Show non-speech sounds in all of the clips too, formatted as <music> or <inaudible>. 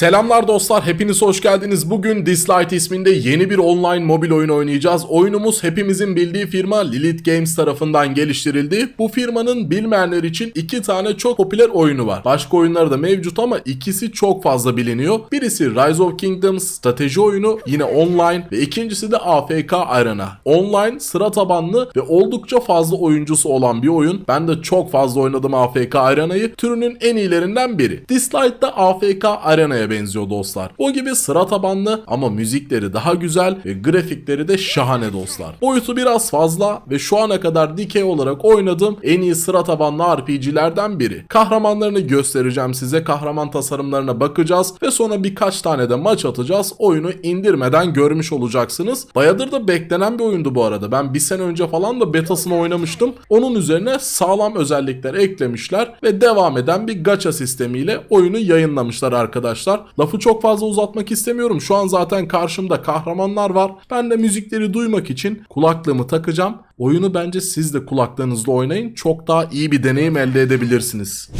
Selamlar dostlar, hepiniz hoş geldiniz. Bugün Dislight isminde yeni bir online mobil oyun oynayacağız. Oyunumuz hepimizin bildiği firma Lilith Games tarafından geliştirildi. Bu firmanın bilmeyenler için iki tane çok popüler oyunu var. Başka oyunları da mevcut ama ikisi çok fazla biliniyor. Birisi Rise of Kingdoms strateji oyunu, yine online ve ikincisi de AFK Arena. Online, sıra tabanlı ve oldukça fazla oyuncusu olan bir oyun. Ben de çok fazla oynadım AFK Arena'yı. Türünün en iyilerinden biri. Dislight da AFK Arena'ya benziyor dostlar. O gibi sıra tabanlı ama müzikleri daha güzel ve grafikleri de şahane dostlar. Boyutu biraz fazla ve şu ana kadar dikey olarak oynadığım en iyi sıra tabanlı RPG'lerden biri. Kahramanlarını göstereceğim size. Kahraman tasarımlarına bakacağız ve sonra birkaç tane de maç atacağız. Oyunu indirmeden görmüş olacaksınız. Bayadır da beklenen bir oyundu bu arada. Ben bir sene önce falan da betasını oynamıştım. Onun üzerine sağlam özellikler eklemişler ve devam eden bir gacha sistemiyle oyunu yayınlamışlar arkadaşlar. Lafı çok fazla uzatmak istemiyorum. Şu an zaten karşımda kahramanlar var. Ben de müzikleri duymak için kulaklığımı takacağım. Oyunu bence siz de kulaklığınızla oynayın. Çok daha iyi bir deneyim elde edebilirsiniz.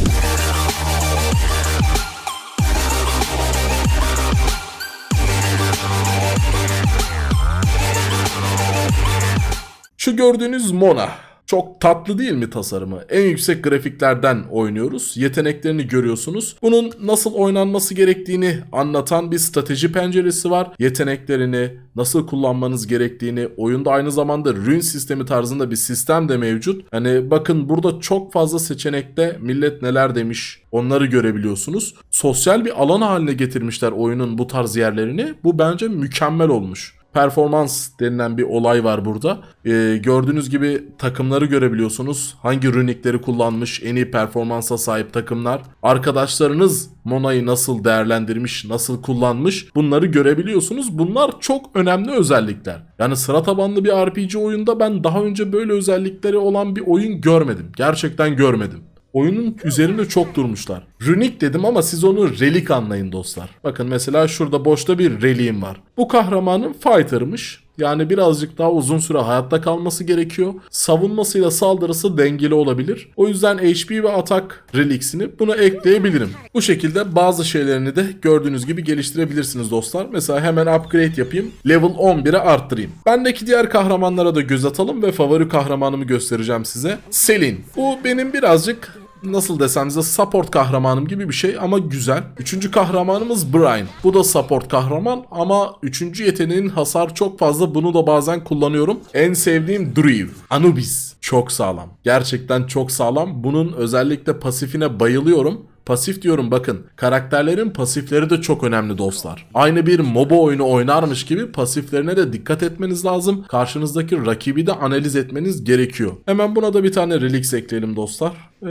Şu gördüğünüz Mona. Çok tatlı değil mi tasarımı? En yüksek grafiklerden oynuyoruz. Yeteneklerini görüyorsunuz. Bunun nasıl oynanması gerektiğini anlatan bir strateji penceresi var. Yeteneklerini, nasıl kullanmanız gerektiğini, oyunda aynı zamanda rune sistemi tarzında bir sistem de mevcut. Hani bakın burada çok fazla seçenekte millet neler demiş onları görebiliyorsunuz. Sosyal bir alan haline getirmişler oyunun bu tarz yerlerini. Bu bence mükemmel olmuş performans denilen bir olay var burada. Ee, gördüğünüz gibi takımları görebiliyorsunuz. Hangi runikleri kullanmış, en iyi performansa sahip takımlar. Arkadaşlarınız Mona'yı nasıl değerlendirmiş, nasıl kullanmış bunları görebiliyorsunuz. Bunlar çok önemli özellikler. Yani sıra tabanlı bir RPG oyunda ben daha önce böyle özellikleri olan bir oyun görmedim. Gerçekten görmedim. Oyunun üzerinde çok durmuşlar. Runik dedim ama siz onu relik anlayın dostlar. Bakın mesela şurada boşta bir reliğim var. Bu kahramanın fighter'mış. Yani birazcık daha uzun süre hayatta kalması gerekiyor. Savunmasıyla saldırısı dengeli olabilir. O yüzden HP ve atak reliksini buna ekleyebilirim. Bu şekilde bazı şeylerini de gördüğünüz gibi geliştirebilirsiniz dostlar. Mesela hemen upgrade yapayım. Level 11'e arttırayım. Bendeki diğer kahramanlara da göz atalım ve favori kahramanımı göstereceğim size. Selin. Bu benim birazcık nasıl desem size support kahramanım gibi bir şey ama güzel. Üçüncü kahramanımız Brian. Bu da support kahraman ama üçüncü yeteneğinin hasar çok fazla. Bunu da bazen kullanıyorum. En sevdiğim Drew. Anubis. Çok sağlam. Gerçekten çok sağlam. Bunun özellikle pasifine bayılıyorum. Pasif diyorum bakın. Karakterlerin pasifleri de çok önemli dostlar. Aynı bir MOBA oyunu oynarmış gibi pasiflerine de dikkat etmeniz lazım. Karşınızdaki rakibi de analiz etmeniz gerekiyor. Hemen buna da bir tane reliks ekleyelim dostlar. Ee,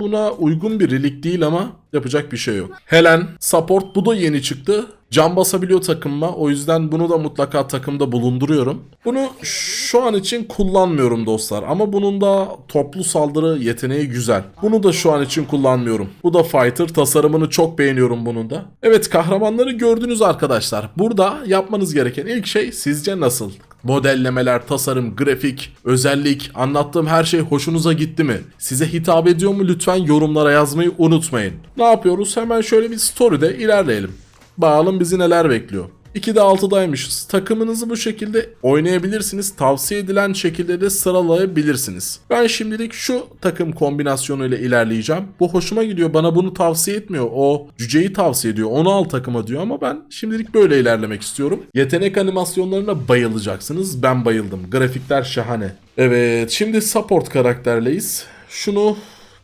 buna uygun bir relik değil ama yapacak bir şey yok. Helen, support bu da yeni çıktı. Can basabiliyor takımma. O yüzden bunu da mutlaka takımda bulunduruyorum. Bunu şu an için kullanmıyorum dostlar. Ama bunun da toplu saldırı yeteneği güzel. Bunu da şu an için kullanmıyorum. Bu da fighter. Tasarımını çok beğeniyorum bunun da. Evet kahramanları gördünüz arkadaşlar. Burada yapmanız gereken ilk şey sizce nasıl? Modellemeler, tasarım, grafik, özellik, anlattığım her şey hoşunuza gitti mi? Size hitap ediyor mu? Lütfen yorumlara yazmayı unutmayın. Ne yapıyoruz? Hemen şöyle bir story'de ilerleyelim. Bakalım bizi neler bekliyor. 2'de 6'daymışız. Takımınızı bu şekilde oynayabilirsiniz. Tavsiye edilen şekilde de sıralayabilirsiniz. Ben şimdilik şu takım kombinasyonuyla ilerleyeceğim. Bu hoşuma gidiyor. Bana bunu tavsiye etmiyor. O cüceyi tavsiye ediyor. Onu al takıma diyor ama ben şimdilik böyle ilerlemek istiyorum. Yetenek animasyonlarına bayılacaksınız. Ben bayıldım. Grafikler şahane. Evet şimdi support karakterleyiz. Şunu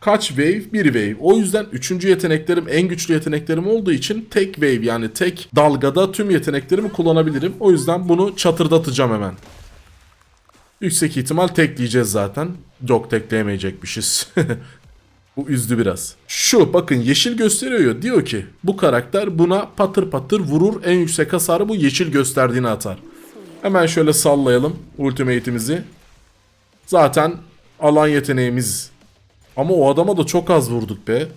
kaç wave? Bir wave. O yüzden üçüncü yeteneklerim en güçlü yeteneklerim olduğu için tek wave yani tek dalgada tüm yeteneklerimi kullanabilirim. O yüzden bunu çatırdatacağım hemen. Yüksek ihtimal tekleyeceğiz zaten. Yok tekleyemeyecekmişiz. <laughs> Bu üzdü biraz. Şu bakın yeşil gösteriyor. Diyor ki bu karakter buna patır patır vurur. En yüksek hasarı bu yeşil gösterdiğini atar. Hemen şöyle sallayalım ultimate'imizi. Zaten alan yeteneğimiz ama o adama da çok az vurduk be.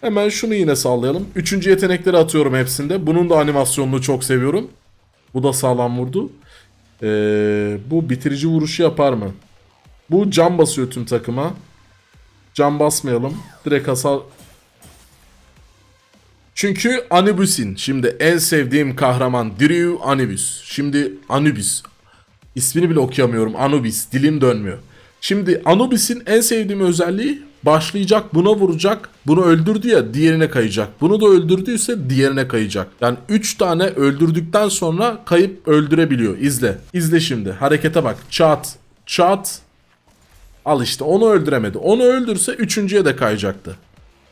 Hemen şunu yine sallayalım. Üçüncü yetenekleri atıyorum hepsinde. Bunun da animasyonunu çok seviyorum. Bu da sağlam vurdu. Ee, bu bitirici vuruşu yapar mı? Bu can basıyor tüm takıma. Can basmayalım. Direkt hasar... Çünkü Anubis'in şimdi en sevdiğim kahraman Drew Anubis. Şimdi Anubis. İsmini bile okuyamıyorum. Anubis. Dilim dönmüyor. Şimdi Anubis'in en sevdiğim özelliği başlayacak buna vuracak. Bunu öldürdü ya diğerine kayacak. Bunu da öldürdüyse diğerine kayacak. Yani 3 tane öldürdükten sonra kayıp öldürebiliyor. İzle. İzle şimdi. Harekete bak. Çat. Çat. Al işte onu öldüremedi. Onu öldürse üçüncüye de kayacaktı.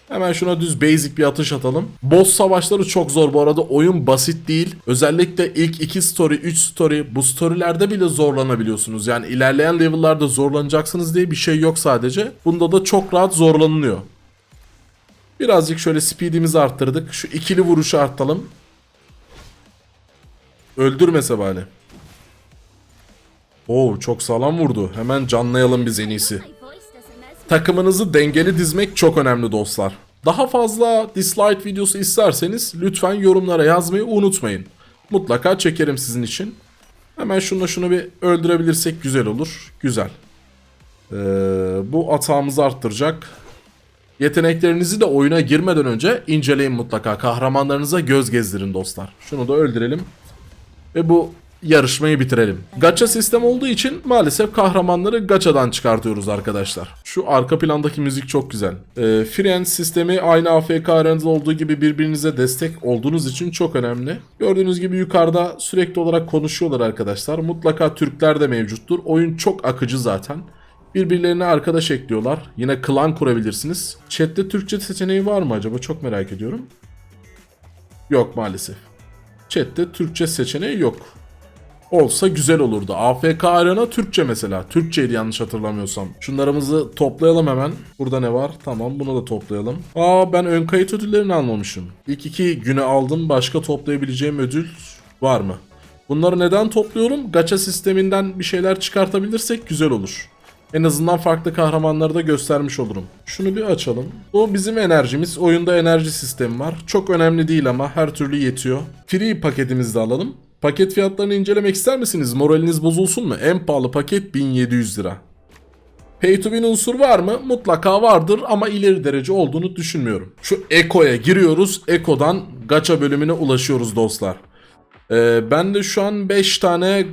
Hemen şuna düz basic bir atış atalım. Boss savaşları çok zor bu arada. Oyun basit değil. Özellikle ilk 2 story, 3 story bu storylerde bile zorlanabiliyorsunuz. Yani ilerleyen level'larda zorlanacaksınız diye bir şey yok sadece. Bunda da çok rahat zorlanılıyor. Birazcık şöyle speed'imizi arttırdık. Şu ikili vuruşu arttıralım. Öldürmese bari. Oo çok sağlam vurdu. Hemen canlayalım biz en iyisi. Takımınızı dengeli dizmek çok önemli dostlar. Daha fazla dislike videosu isterseniz lütfen yorumlara yazmayı unutmayın. Mutlaka çekerim sizin için. Hemen şunu şunu bir öldürebilirsek güzel olur. Güzel. Ee, bu atağımızı arttıracak. Yeteneklerinizi de oyuna girmeden önce inceleyin mutlaka. Kahramanlarınıza göz gezdirin dostlar. Şunu da öldürelim. Ve bu yarışmayı bitirelim. Gacha sistem olduğu için maalesef kahramanları gachadan çıkartıyoruz arkadaşlar. Şu arka plandaki müzik çok güzel. Ee, Friends sistemi aynı AFK aranızda olduğu gibi birbirinize destek olduğunuz için çok önemli. Gördüğünüz gibi yukarıda sürekli olarak konuşuyorlar arkadaşlar. Mutlaka Türkler de mevcuttur. Oyun çok akıcı zaten. Birbirlerine arkadaş ekliyorlar. Yine klan kurabilirsiniz. Chat'te Türkçe seçeneği var mı acaba? Çok merak ediyorum. Yok maalesef. Chat'te Türkçe seçeneği yok. Olsa güzel olurdu. AFK Arena Türkçe mesela. Türkçeydi yanlış hatırlamıyorsam. Şunlarımızı toplayalım hemen. Burada ne var? Tamam bunu da toplayalım. Aa ben ön kayıt ödüllerini almamışım. İlk iki güne aldım. Başka toplayabileceğim ödül var mı? Bunları neden topluyorum? Gacha sisteminden bir şeyler çıkartabilirsek güzel olur. En azından farklı kahramanları da göstermiş olurum. Şunu bir açalım. Bu bizim enerjimiz. Oyunda enerji sistemi var. Çok önemli değil ama her türlü yetiyor. Free paketimizi de alalım. Paket fiyatlarını incelemek ister misiniz? Moraliniz bozulsun mu? En pahalı paket 1700 lira. Pay to win unsur var mı? Mutlaka vardır ama ileri derece olduğunu düşünmüyorum. Şu Eko'ya giriyoruz. Eko'dan gacha bölümüne ulaşıyoruz dostlar. Ee, ben de şu an 5 tane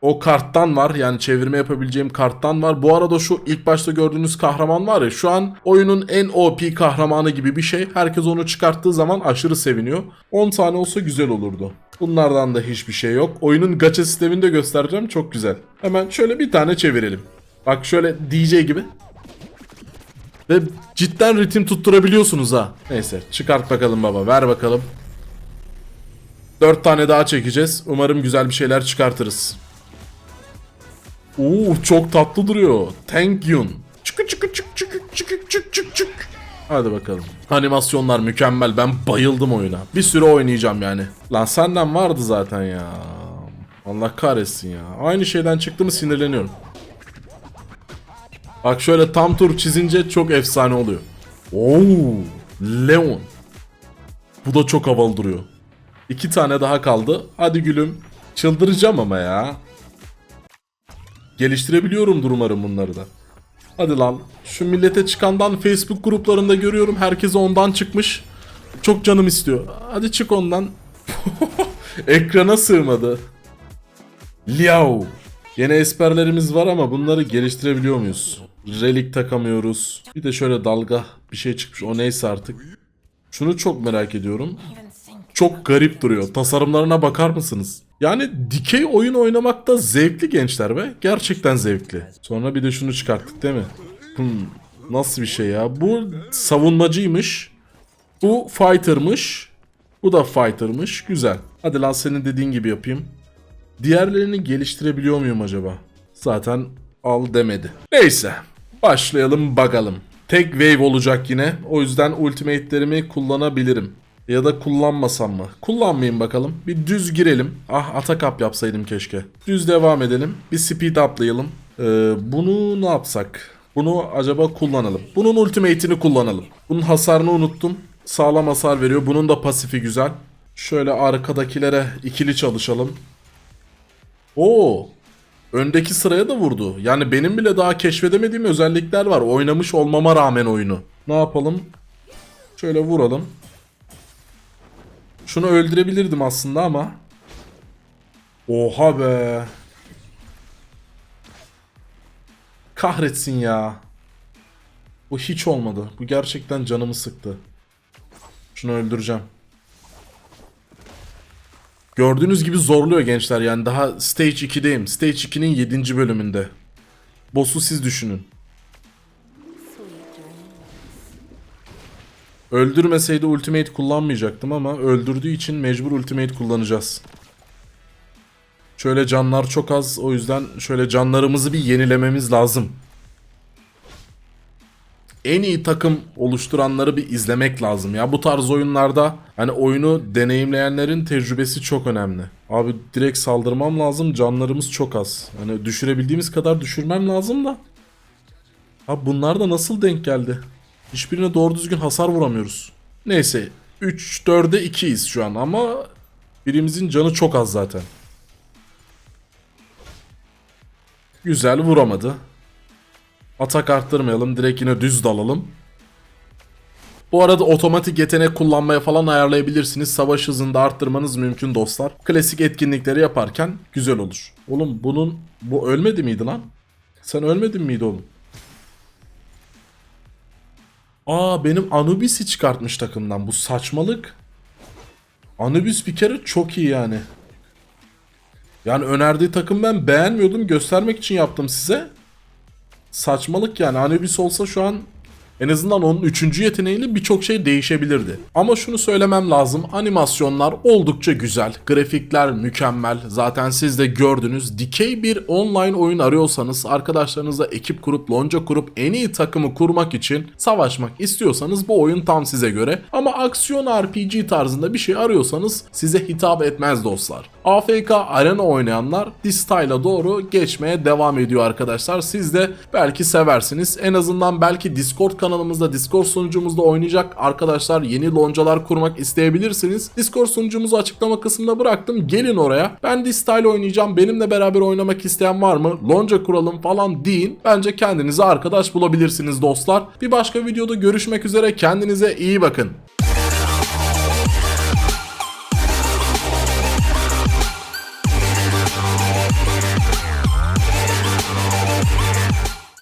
o karttan var. Yani çevirme yapabileceğim karttan var. Bu arada şu ilk başta gördüğünüz kahraman var ya şu an oyunun en OP kahramanı gibi bir şey. Herkes onu çıkarttığı zaman aşırı seviniyor. 10 tane olsa güzel olurdu. Bunlardan da hiçbir şey yok. Oyunun gacha sistemini de göstereceğim. Çok güzel. Hemen şöyle bir tane çevirelim. Bak şöyle DJ gibi. Ve cidden ritim tutturabiliyorsunuz ha. Neyse çıkart bakalım baba. Ver bakalım. 4 tane daha çekeceğiz. Umarım güzel bir şeyler çıkartırız. Oo çok tatlı duruyor. Thank you. Çıkı çıkı çık Hadi bakalım. Animasyonlar mükemmel. Ben bayıldım oyuna. Bir süre oynayacağım yani. Lan senden vardı zaten ya. Allah kahretsin ya. Aynı şeyden çıktı mı sinirleniyorum. Bak şöyle tam tur çizince çok efsane oluyor. Oo, Leon. Bu da çok havalı duruyor. İki tane daha kaldı. Hadi gülüm. Çıldıracağım ama ya. Geliştirebiliyorumdur umarım bunları da. Hadi lan. Şu millete çıkandan Facebook gruplarında görüyorum. Herkese ondan çıkmış. Çok canım istiyor. Hadi çık ondan. <laughs> Ekrana sığmadı. Liao. Yine esperlerimiz var ama bunları geliştirebiliyor muyuz? Relik takamıyoruz. Bir de şöyle dalga bir şey çıkmış. O neyse artık. Şunu çok merak ediyorum. Çok garip duruyor. Tasarımlarına bakar mısınız? Yani dikey oyun oynamakta zevkli gençler be. Gerçekten zevkli. Sonra bir de şunu çıkarttık değil mi? Hmm, nasıl bir şey ya? Bu savunmacıymış. Bu fighter'mış. Bu da fighter'mış. Güzel. Hadi lan senin dediğin gibi yapayım. Diğerlerini geliştirebiliyor muyum acaba? Zaten al demedi. Neyse. Başlayalım bakalım. Tek wave olacak yine. O yüzden ultimate'lerimi kullanabilirim. Ya da kullanmasam mı? Kullanmayayım bakalım. Bir düz girelim. Ah atak up yapsaydım keşke. Düz devam edelim. Bir speed uplayalım. Ee, bunu ne yapsak? Bunu acaba kullanalım. Bunun ultimate'ini kullanalım. Bunun hasarını unuttum. Sağlam hasar veriyor. Bunun da pasifi güzel. Şöyle arkadakilere ikili çalışalım. Oo. Öndeki sıraya da vurdu. Yani benim bile daha keşfedemediğim özellikler var. Oynamış olmama rağmen oyunu. Ne yapalım? Şöyle vuralım. Şunu öldürebilirdim aslında ama. Oha be. Kahretsin ya. Bu hiç olmadı. Bu gerçekten canımı sıktı. Şunu öldüreceğim. Gördüğünüz gibi zorluyor gençler yani daha Stage 2'deyim. Stage 2'nin 7. bölümünde. Boss'u siz düşünün. Öldürmeseydi ultimate kullanmayacaktım ama öldürdüğü için mecbur ultimate kullanacağız. Şöyle canlar çok az o yüzden şöyle canlarımızı bir yenilememiz lazım. En iyi takım oluşturanları bir izlemek lazım ya. Bu tarz oyunlarda hani oyunu deneyimleyenlerin tecrübesi çok önemli. Abi direkt saldırmam lazım. Canlarımız çok az. Hani düşürebildiğimiz kadar düşürmem lazım da. Abi bunlar da nasıl denk geldi? Hiçbirine doğru düzgün hasar vuramıyoruz. Neyse 3-4'e 2'yiz şu an ama birimizin canı çok az zaten. Güzel vuramadı. Atak arttırmayalım. Direkt yine düz dalalım. Bu arada otomatik yetenek kullanmaya falan ayarlayabilirsiniz. Savaş hızını da arttırmanız mümkün dostlar. Klasik etkinlikleri yaparken güzel olur. Oğlum bunun... Bu ölmedi miydi lan? Sen ölmedin miydi oğlum? Aa benim Anubis'i çıkartmış takımdan. Bu saçmalık. Anubis bir kere çok iyi yani. Yani önerdiği takım ben beğenmiyordum. Göstermek için yaptım size. Saçmalık yani. Anubis olsa şu an en azından onun üçüncü yeteneğiyle birçok şey değişebilirdi. Ama şunu söylemem lazım. Animasyonlar oldukça güzel. Grafikler mükemmel. Zaten siz de gördünüz. Dikey bir online oyun arıyorsanız, arkadaşlarınızla ekip kurup, lonca kurup en iyi takımı kurmak için savaşmak istiyorsanız bu oyun tam size göre. Ama aksiyon RPG tarzında bir şey arıyorsanız size hitap etmez dostlar. AFK Arena oynayanlar Distyle'a doğru geçmeye devam ediyor arkadaşlar. Siz de belki seversiniz. En azından belki Discord kanalımızda, Discord sunucumuzda oynayacak arkadaşlar yeni loncalar kurmak isteyebilirsiniz. Discord sunucumuzu açıklama kısmına bıraktım. Gelin oraya. Ben Distyle oynayacağım. Benimle beraber oynamak isteyen var mı? Lonca kuralım falan deyin. Bence kendinize arkadaş bulabilirsiniz dostlar. Bir başka videoda görüşmek üzere. Kendinize iyi bakın.